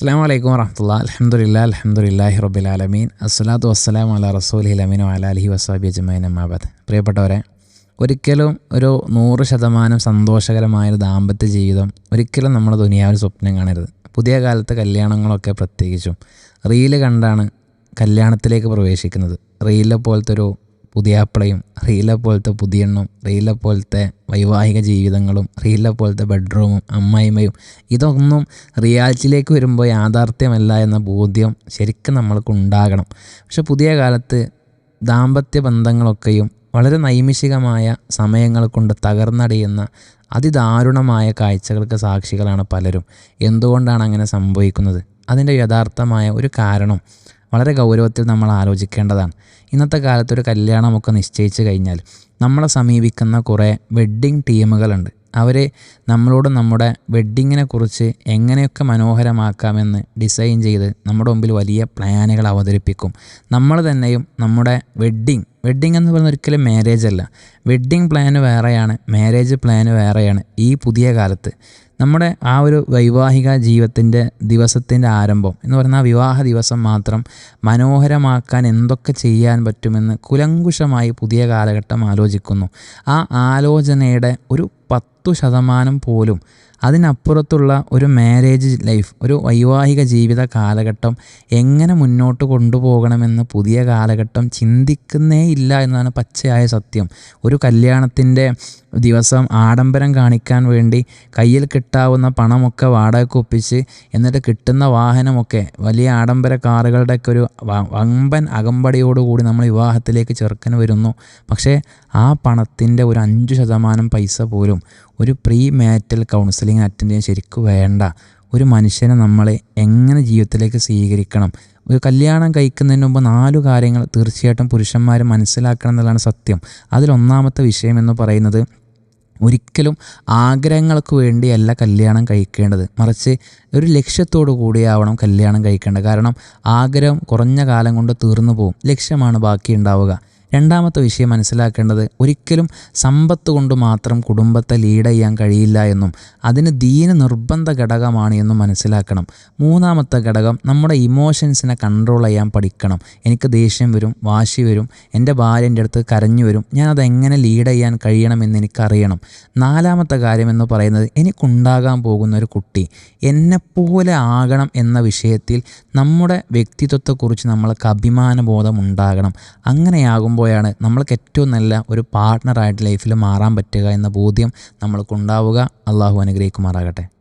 അസ്സാം വലൈക്കും വറഹമുല്ല അലഹമുല്ല അലഹമുല്ലാഹി റബ്ബിലാലമീൻ അസ്സലാത്തു വസ്സലാം അല റസൂലി അമീനു അല അലഹി വസാബി അജ്മൈൻ അമ്മാബാദ് പ്രിയപ്പെട്ടവരെ ഒരിക്കലും ഒരു നൂറ് ശതമാനം സന്തോഷകരമായൊരു ദാമ്പത്യ ജീവിതം ഒരിക്കലും നമ്മൾ ദുനിയാവിൽ സ്വപ്നം കാണരുത്. പുതിയ കാലത്തെ കല്യാണങ്ങളൊക്കെ പ്രത്യേകിച്ചും. റീൽ കണ്ടാണ് കല്യാണത്തിലേക്ക് പ്രവേശിക്കുന്നത്. റീലെ പോലത്തെ ഒരു പുതിയാപ്പിളയും റീലെ പോലത്തെ പുതിയെണ്ണും റീലെ പോലത്തെ വൈവാഹിക ജീവിതങ്ങളും റീലെ പോലത്തെ ബെഡ്റൂമും അമ്മായിമ്മയും ഇതൊന്നും റിയാലിറ്റിയിലേക്ക് വരുമ്പോൾ യാഥാർത്ഥ്യമല്ല എന്ന ബോധ്യം ശരിക്കും നമ്മൾക്ക് ഉണ്ടാകണം. പക്ഷെ പുതിയ കാലത്ത് ദാമ്പത്യ ബന്ധങ്ങളൊക്കെയും വളരെ നൈമിഷികമായ സമയങ്ങൾ കൊണ്ട് തകർന്നടിയുന്ന അതിദാരുണമായ കാഴ്ചകൾക്ക് സാക്ഷികളാണ് പലരും. എന്തുകൊണ്ടാണ് അങ്ങനെ സംഭവിക്കുന്നത്? അതിന്റെ യഥാർത്ഥമായ ഒരു കാരണം വളരെ ഗൗരവത്തിൽ നമ്മൾ ആലോചിക്കേണ്ടതാണ്. ഇന്നത്തെ കാലത്ത് ഒരു കല്യാണമൊക്കെ നിശ്ചയിച്ച് കഴിഞ്ഞാൽ നമ്മളെ സമീപിക്കുന്ന കുറേ വെഡ്ഡിങ് ടീമുകളുണ്ട് അവർ നമ്മളോട് നമ്മുടെ വെഡ്ഡിങ്ങിനെ കുറിച്ച് എങ്ങനെയൊക്കെ മനോഹരമാക്കാമെന്ന് ഡിസൈൻ ചെയ്ത് നമ്മുടെ മുമ്പിൽ വലിയ പ്ലാനുകൾ അവതരിപ്പിക്കും. നമ്മൾ തന്നെയും നമ്മുടെ വെഡ്ഡിങ് വെഡ്ഡിങ് എന്ന് പറയുന്നത് ഒരിക്കലും മാരേജ് അല്ല. വെഡ്ഡിങ് പ്ലാന് വേറെയാണ് മാരേജ് പ്ലാന് വേറെയാണ് ഈ പുതിയ കാലത്ത്. നമ്മുടെ ആ ഒരു വൈവാഹിക ജീവിതത്തിന്റെ ദിവസത്തിന്റെ ആരംഭം എന്ന് പറയുന്ന ആ വിവാഹ ദിവസം മാത്രം മനോഹരമാക്കാൻ എന്തൊക്കെ ചെയ്യാൻ പറ്റുമെന്ന് കുലങ്കുഷമായി പുതിയ കാലഘട്ടം ആലോചിക്കുന്നു. ആ ആലോചനയുടെ ഒരു പത്തു ശതമാനം പോലും അതിനപ്പുറത്തുള്ള ഒരു മാരേജ് ലൈഫ് ഒരു വൈവാഹിക ജീവിത കാലഘട്ടം എങ്ങനെ മുന്നോട്ട് കൊണ്ടുപോകണമെന്ന് പുതിയ കാലഘട്ടം ചിന്തിക്കുന്നേ ഇല്ല എന്നാണ് പച്ചയായ സത്യം. ഒരു കല്യാണത്തിന്റെ ദിവസം ആഡംബരം കാണിക്കാൻ വേണ്ടി കയ്യിൽ കിട്ടാവുന്ന പണമൊക്കെ വാടകയ്ക്ക് ഒപ്പിച്ച് എന്നിട്ട് കിട്ടുന്ന വാഹനമൊക്കെ വലിയ ആഡംബര കാറുകളുടെയൊക്കെ ഒരു വമ്പൻ അകമ്പടിയോടുകൂടി നമ്മൾ വിവാഹത്തിലേക്ക് ചെറുക്കൻ വരുന്നു. പക്ഷേ ആ പണത്തിന്റെ ഒരു അഞ്ച് ശതമാനം പൈസ പോലും ഒരു പ്രീ മാറ്റൽ കൗൺസിലിംഗ് അറ്റൻഡ് ചെയ്യാൻ ശരിക്കും വേണ്ട. ഒരു മനുഷ്യനെ നമ്മൾ എങ്ങനെ ജീവിതത്തിലേക്ക് സ്വീകരിക്കണം? ഒരു കല്യാണം കഴിക്കുന്നതിന് മുമ്പ് നാലു കാര്യങ്ങൾ തീർച്ചയായിട്ടും പുരുഷന്മാർ മനസ്സിലാക്കണം എന്നുള്ളതാണ് സത്യം. അതിലൊന്നാമത്തെ വിഷയം എന്ന് പറയുന്നത് ഒരിക്കലും ആഗ്രഹങ്ങൾക്ക് വേണ്ടിയല്ല കല്യാണം കഴിക്കേണ്ടത്. മറിച്ച് ഒരു ലക്ഷ്യത്തോടു കൂടിയാവണം കല്യാണം കഴിക്കേണ്ടത്. കാരണം ആഗ്രഹം കുറഞ്ഞ കാലം കൊണ്ട് തീർന്നു പോകും ലക്ഷ്യമാണ് ബാക്കി ഉണ്ടാവുക രണ്ടാമത്തെ വിഷയം മനസ്സിലാക്കേണ്ടത് ഒരിക്കലും സമ്പത്ത് കൊണ്ട് മാത്രം കുടുംബത്തെ ലീഡ് ചെയ്യാൻ കഴിയില്ല എന്നും അതിന് ദീന നിർബന്ധ ഘടകമാണ് എന്നും മനസ്സിലാക്കണം. മൂന്നാമത്തെ ഘടകം നമ്മുടെ ഇമോഷൻസിനെ കൺട്രോൾ ചെയ്യാൻ പഠിക്കണം. എനിക്ക് ദേഷ്യം വരും വാശി വരും എന്റെ ഭാര്യ എന്റെ അടുത്ത് കരഞ്ഞു വരും. ഞാൻ എങ്ങനെ ലീഡ് ചെയ്യാൻ കഴിയണമെന്ന് എനിക്കറിയണം. നാലാമത്തെ കാര്യം എന്ന് പറയുന്നത് എനിക്കുണ്ടാകാൻ പോകുന്ന ഒരു കുട്ടി. എന്നെപ്പോലെ ആകണം എന്ന വിഷയത്തിൽ നമ്മുടെ വ്യക്തിത്വത്തെക്കുറിച്ച് നമ്മൾക്ക് അഭിമാനബോധം ഉണ്ടാകണം. അങ്ങനെയാകുമ്പോൾ ആകുമ്പോഴാണ് നമ്മൾക്ക് ഏറ്റവും നല്ല ഒരു പാർട്ട്ണറായിട്ട് ലൈഫിൽ മാറാൻ പറ്റുക എന്ന ബോധ്യം നമ്മൾക്കുണ്ടാവുക. അള്ളാഹു അനുഗ്രഹിക്കുമാറാകട്ടെ.